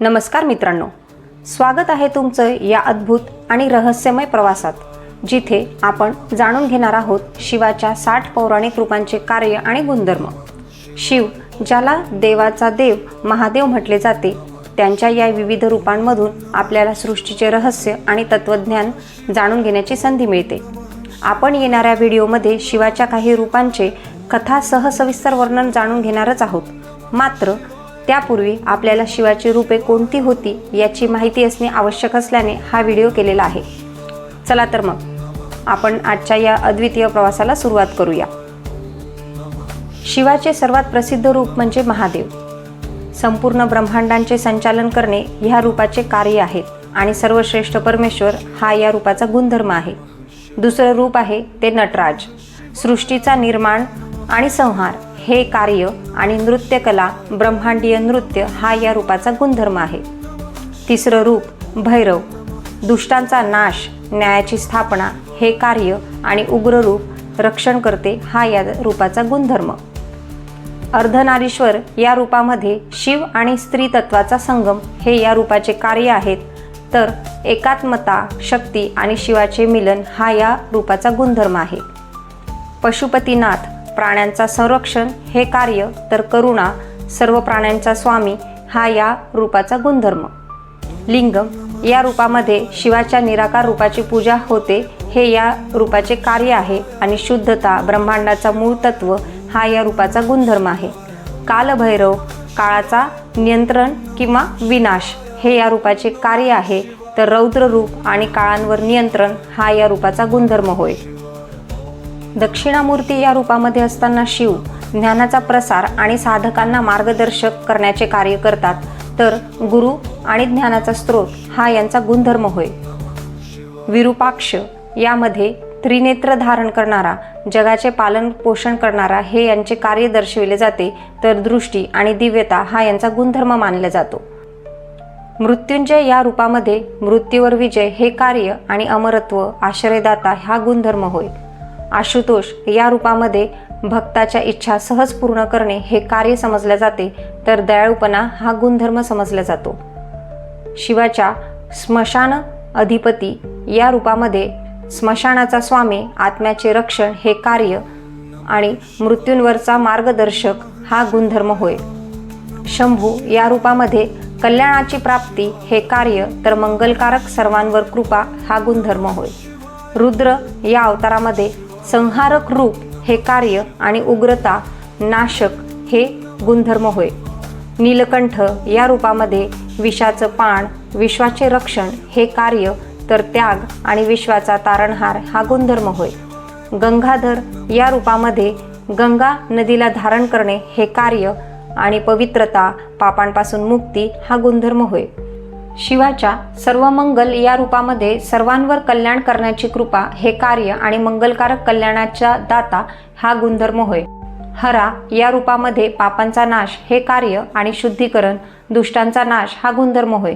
नमस्कार मित्रांनो. स्वागत आहे तुमचं या अद्भुत आणि रहस्यमय प्रवासात जिथे आपण जाणून घेणार आहोत शिवाच्या साठ पौराणिक रूपांचे कार्य आणि गुणधर्म. शिव ज्याला देवाचा देव महादेव म्हटले जाते त्यांच्या या विविध रूपांमधून आपल्याला सृष्टीचे रहस्य आणि तत्त्वज्ञान जाणून घेण्याची संधी मिळते. आपण येणाऱ्या व्हिडिओमध्ये शिवाच्या काही रूपांचे कथासह सविस्तर वर्णन जाणून घेणारच आहोत. मात्र त्यापूर्वी आपल्याला शिवाची रूपे कोणती होती याची माहिती असणे आवश्यक असल्याने हा व्हिडिओ केलेला आहे. चला तर मग आपण आजच्या या अद्वितीय प्रवासाला सुरुवात करूया. शिवाचे सर्वात प्रसिद्ध रूप म्हणजे महादेव. संपूर्ण ब्रह्मांडांचे संचालन करणे ह्या रूपाचे कार्य आहेत आणि सर्वश्रेष्ठ परमेश्वर हा या रूपाचा गुणधर्म आहे. दुसरं रूप आहे ते नटराज. सृष्टीचा निर्माण आणि संहार. हे कार्य आणि नृत्यकला ब्रह्मांडीय नृत्य हा या रूपाचा गुणधर्म आहे. तिसरं रूप भैरव. दुष्टांचा नाश न्यायाची स्थापना हे कार्य आणि उग्र रूप रक्षण करते हा या रूपाचा गुणधर्म. अर्धनारीश्वर या रूपामध्ये शिव आणि स्त्री तत्वाचा संगम हे या रूपाचे कार्य आहेत तर एकात्मता शक्ती आणि शिवाचे मिलन हा या रूपाचा गुणधर्म आहे. पशुपतीनाथ प्राण्यांचा संरक्षण हे कार्य तर करुणा सर्व प्राण्यांचा स्वामी हा या रूपाचा गुणधर्म. लिंगम या रूपामध्ये शिवाच्या निराकार रूपाची पूजा होते हे या रूपाचे कार्य आहे आणि शुद्धता ब्रह्मांडाचा मूळ तत्व हा या रूपाचा गुणधर्म आहे. कालभैरव काळाचा नियंत्रण किंवा विनाश हे या रूपाचे कार्य आहे तर रौद्र रूप आणि काळांवर नियंत्रण हा या रूपाचा गुणधर्म होय. दक्षिणामूर्ती या रूपामध्ये असताना शिव ज्ञानाचा प्रसार आणि साधकांना मार्गदर्शक करण्याचे कार्य करतात. तर गुरु आणि ज्ञानाचा स्रोत हा यांचा गुणधर्म होय. विरूपाक्ष यामध्ये त्रिनेत्र धारण करणारा जगाचे पालन पोषण करणारा हे यांचे कार्य दर्शविले जाते तर दृष्टी आणि दिव्यता हा यांचा गुणधर्म मानला जातो. मृत्युंजय या रूपामध्ये मृत्यूवर विजय हे कार्य आणि अमरत्व आश्रयदाता हा गुणधर्म होय. आशुतोष या रूपामध्ये भक्ताच्या इच्छा सहज पूर्ण करणे हे कार्य समजले जाते तर दयाळूपणा हा गुणधर्म समजला जातो. शिवाच्या स्मशान अधिपती या रूपामध्ये स्मशानाचा स्वामी आत्म्याचे रक्षण हे कार्य आणि मृत्यूंवरचा मार्गदर्शक हा गुणधर्म होय. शंभू या रूपामध्ये कल्याणाची प्राप्ती हे कार्य तर मंगलकारक सर्वांवर कृपा हा गुणधर्म होय. रुद्र या अवतारामध्ये संहारक रूप हे कार्य आणि उग्रता नाशक हे गुणधर्म होय. नीलकंठ या रूपामध्ये विषाचं पाण विश्वाचे रक्षण हे कार्य तर त्याग आणि विश्वाचा तारणहार हा गुणधर्म होय. गंगाधर या रूपामध्ये गंगा नदीला धारण करणे हे कार्य आणि पवित्रता पापांपासून मुक्ती हा गुणधर्म होय. शिवाच्या सर्व मंगल या रूपामध्ये सर्वांवर कल्याण करण्याची कृपा हे कार्य आणि मंगलकारक कल्याणाचा दाता हा गुणधर्म होय. हरा या रूपामध्ये पापांचा नाश हे कार्य आणि शुद्धीकरण दुष्टांचा नाश हा गुणधर्म होय.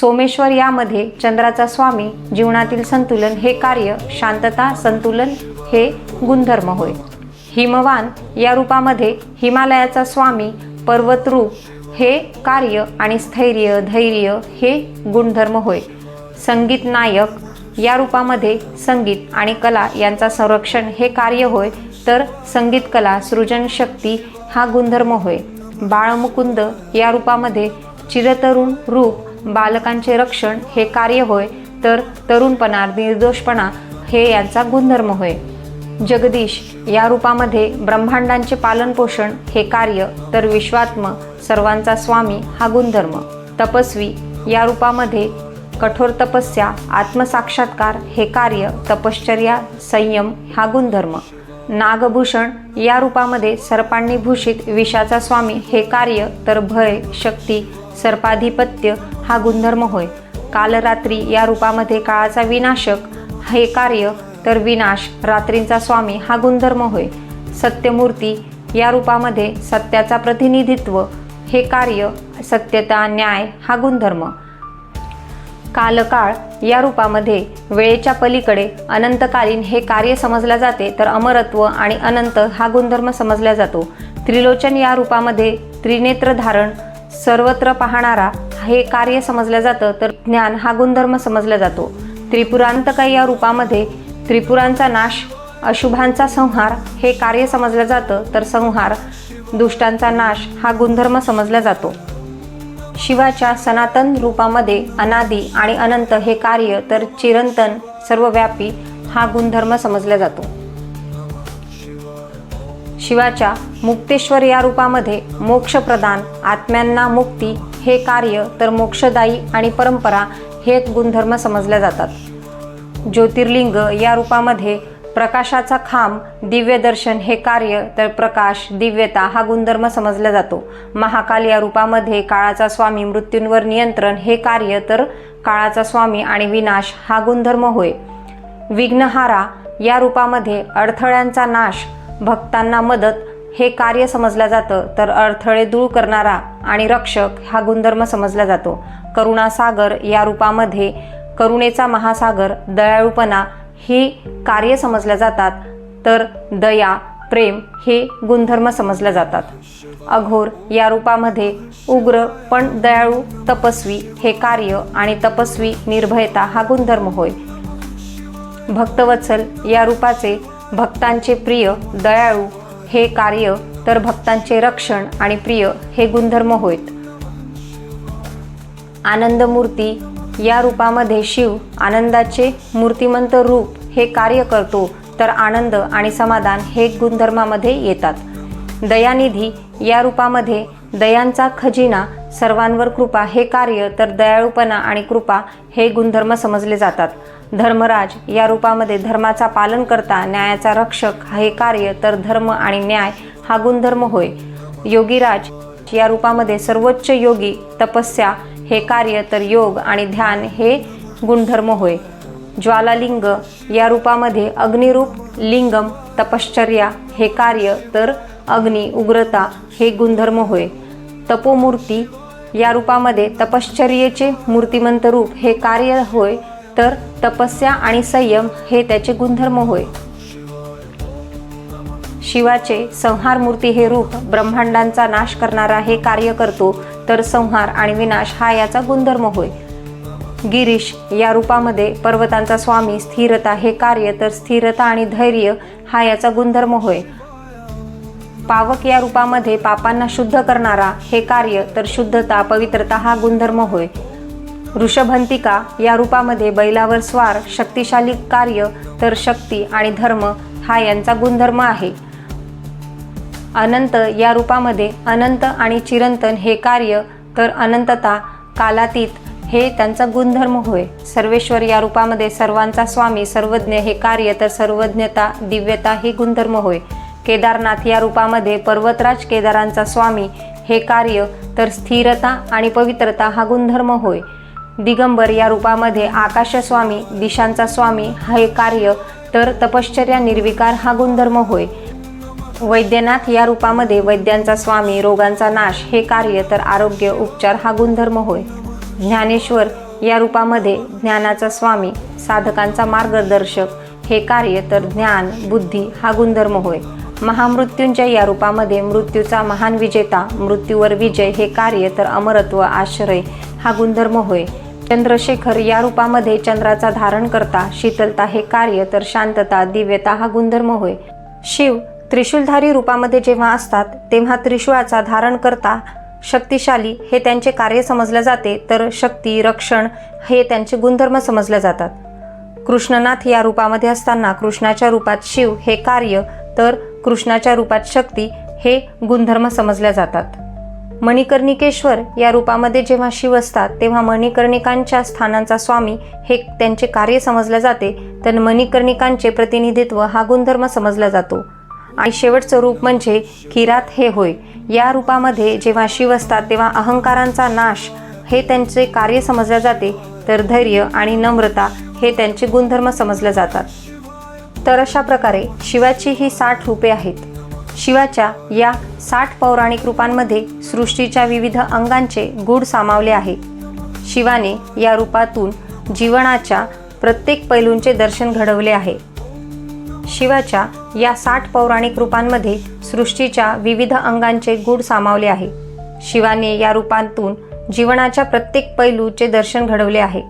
सोमेश्वर यामध्ये चंद्राचा स्वामी जीवनातील संतुलन हे कार्य शांतता संतुलन हे गुणधर्म होय. हिमवान या रूपामध्ये हिमालयाचा स्वामी पर्वतरूप हे कार्य आणि स्थैर्य धैर्य हे गुणधर्म होय. संगीत नायक या रूपामध्ये संगीत आणि कला यांचा संरक्षण हे कार्य होय तर संगीत कला सृजनशक्ती हा गुणधर्म होय. बाळमुकुंद या रूपामध्ये चिरतरुण रूप बालकांचे रक्षण हे कार्य होय तर तरुणपणा निर्दोषपणा हे यांचा गुणधर्म होय. जगदीश या रूपामध्ये ब्रह्मांडांचे पालनपोषण हे कार्य तर विश्वात्म सर्वांचा स्वामी हा गुणधर्म. तपस्वी या रूपामध्ये कठोर तपस्या आत्मसाक्षात्कार हे कार्य तपश्चर्या संयम हा गुणधर्म. नागभूषण या रूपामध्ये सर्पांनी भूषित विषाचा स्वामी हे कार्य तर भय शक्ती सर्पाधिपत्य हा गुणधर्म होय. कालरात्री या रूपामध्ये काळाचा विनाशक हे कार्य तर विनाश रात्रींचा स्वामी हा गुणधर्म होय. सत्यमूर्ती या रूपामध्ये सत्याचा प्रतिनिधित्व हे कार्य सत्यता न्याय हा गुणधर्म. कालकाळ या रूपामध्ये वेळेच्या पलीकडे अनंतकालीन हे कार्य समजल्या जाते तर अमरत्व आणि अनंत हा गुणधर्म समजला जातो. त्रिलोचन या रूपामध्ये त्रिनेत्र धारण सर्वत्र पाहणारा हे कार्य समजलं जातं तर ज्ञान हा गुणधर्म समजला जातो. त्रिपुरांतका या रूपामध्ये त्रिपुरांचा नाश अशुभांचा संहार हे कार्य समजलं जातं तर संहार दुष्टांचा नाश हा गुणधर्म समजला जातो. शिवाच्या सनातन रूपामध्ये अनादी आणि अनंत हे कार्य तर चिरंतन सर्वव्यापी हा गुणधर्म समजला जातो. शिवाच्या मुक्तेश्वर या रूपामध्ये मोक्षप्रदान आत्म्यांना मुक्ती हे कार्य तर मोक्षदायी आणि परंपरा हे गुणधर्म समजल्या जातात. ज्योतिर्लिंग या रूपामध्ये प्रकाशाचा खांब दिव्यदर्शन हे कार्य तर प्रकाश दिव्यता हा गुणधर्म समजला जातो. महाकाल या रूपामध्ये काळाचा स्वामी मृत्यूंवर नियंत्रण हे कार्य तर काळाचा स्वामी आणि विनाश हा गुणधर्म होय. विघ्नहारा या रूपामध्ये अडथळ्यांचा नाश भक्तांना मदत हे कार्य समजलं जातं तर अडथळे दूर करणारा आणि रक्षक हा गुणधर्म समजला जातो. करुणासागर या रूपामध्ये करुणेचा महासागर दयाळूपणा ही कार्य समजल्या जातात तर दया प्रेम हे गुणधर्म समजल्या जातात. अघोर या रूपामध्ये उग्र पण दयाळू तपस्वी हे कार्य आणि तपस्वी निर्भयता हा गुणधर्म होय. भक्तवत्सल या रूपाचे भक्तांचे प्रिय दयाळू हे कार्य तर भक्तांचे रक्षण आणि प्रिय हे गुणधर्म होत आनंदमूर्ती या रूपामध्ये शिव आनंदाचे मूर्तिमंत रूप हे कार्य करतो तर आनंद आणि समाधान हे गुणधर्मामध्ये येतात. दयानिधी या रूपामध्ये दयांचा खजिना सर्वांवर कृपा हे कार्य तर दयाळूपणा आणि कृपा हे गुणधर्म समजले जातात. धर्मराज या रूपामध्ये धर्माचा पालन करता न्यायाचा रक्षक हे कार्य तर धर्म आणि न्याय हा गुणधर्म होय. योगीराज या रूपामध्ये सर्वोच्च योगी तपस्या हे कार्य तर योग आणि ध्यान हे गुणधर्म होय. ज्वालालिंग या रूपामध्ये अग्निरूप लिंगम तपश्चर्या हे कार्य तर अग्नी उग्रता हे गुणधर्म होय. तपोमूर्ती या रूपामध्ये तपश्चर्येचे मूर्तिमंत रूप हे कार्य होय तर तपस्या आणि संयम हे त्याचे गुणधर्म होय. शिवाचे संहार मूर्ती हे रूप ब्रह्मांडांचा नाश करणारा हे कार्य करतो. तर संहार आणि विनाश हा याचा गुणधर्म होय. गिरीश या रूपामध्ये पर्वतांचा स्वामी स्थिरता हे कार्य तर स्थिरता आणि धैर्य हा याचा गुणधर्म होय. पावक या रूपामध्ये पापांना शुद्ध करणारा हे कार्य तर शुद्धता पवित्रता हा गुणधर्म होय. ऋषभंतिका या रूपामध्ये बैलावर स्वार शक्तिशाली कार्य तर शक्ती आणि धर्म हा यांचा गुणधर्म आहे. अनंत या रूपामध्ये अनंत आणि चिरंतन हे कार्य तर अनंतता कालातीत हे त्यांचा गुणधर्म होय. सर्वेश्वर या रूपामध्ये सर्वांचा स्वामी सर्वज्ञ हे कार्य तर सर्वज्ञता दिव्यता हे गुणधर्म होय. केदारनाथ या रूपामध्ये पर्वतराज केदारांचा स्वामी हे कार्य तर स्थिरता आणि पवित्रता हा गुणधर्म होय. दिगंबर या रूपामध्ये आकाशस्वामी दिशांचा स्वामी हे कार्य तर तपश्चर्या निर्विकार हा गुणधर्म होय. वैद्यनाथ या रूपामध्ये वैद्यांचा स्वामी रोगांचा नाश हे कार्य तर आरोग्य उपचार हा गुणधर्म होय. ज्ञानेश्वर या रूपामध्ये ज्ञानाचा स्वामी साधकांचा मार्गदर्शक हे कार्य तर ज्ञान बुद्धी हा गुणधर्म होय. महामृत्युंजय या रूपामध्ये मृत्यूचा महान विजेता मृत्यूवर विजय हे कार्य तर अमरत्व आश्रय हा गुणधर्म होय. चंद्रशेखर या रूपामध्ये चंद्राचा धारण करता शीतलता हे कार्य तर शांतता दिव्यता हा गुणधर्म होय. शिव त्रिशूलधारी रूपामध्ये जेव्हा असतात तेव्हा त्रिशूळाचा धारण करता शक्तिशाली हे त्यांचे कार्य समजले जाते तर शक्ती रक्षण हे त्यांचे गुणधर्म समजले जातात. कृष्णनाथ या रूपामध्ये असताना कृष्णाच्या रूपात शिव हे कार्य तर कृष्णाच्या रूपात शक्ती हे गुणधर्म समजल्या जातात. मणिकर्णिकेश्वर या रूपामध्ये जेव्हा शिव असतात तेव्हा मणिकर्णिकांच्या स्थानांचा स्वामी हे त्यांचे कार्य समजले जाते तर मणिकर्णिकांचे प्रतिनिधित्व हा गुणधर्म समजला जातो. आणि शेवटचं रूप म्हणजे किरात हे होय. या रूपामध्ये जेव्हा शिव असतात तेव्हा अहंकारांचा नाश हे त्यांचे कार्य समजले जाते. तर धैर्य आणि नम्रता हे त्यांचे गुणधर्म समजले जातात. तर अशा प्रकारे शिवाची ही साठ रूपे आहेत. शिवाच्या या साठ पौराणिक रूपांमध्ये सृष्टीच्या विविध अंगांचे गूढ सामावले आहे. शिवाने या रूपातून जीवनाच्या प्रत्येक पैलूंचे दर्शन घडवले आहे. शिवाच्या या साठ पौराणिक रूपांमध्ये सृष्टीच्या विविध अंगांचे गूढ सामावले आहे. शिवाने या रूपांतून जीवनाच्या प्रत्येक पैलूचे दर्शन घडवले आहे.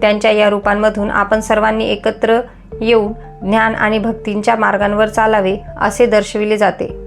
त्यांच्या या रूपांमधून आपण सर्वांनी एकत्र येऊन ज्ञान आणि भक्तींच्या मार्गांवर चालावे असे दर्शविले जाते.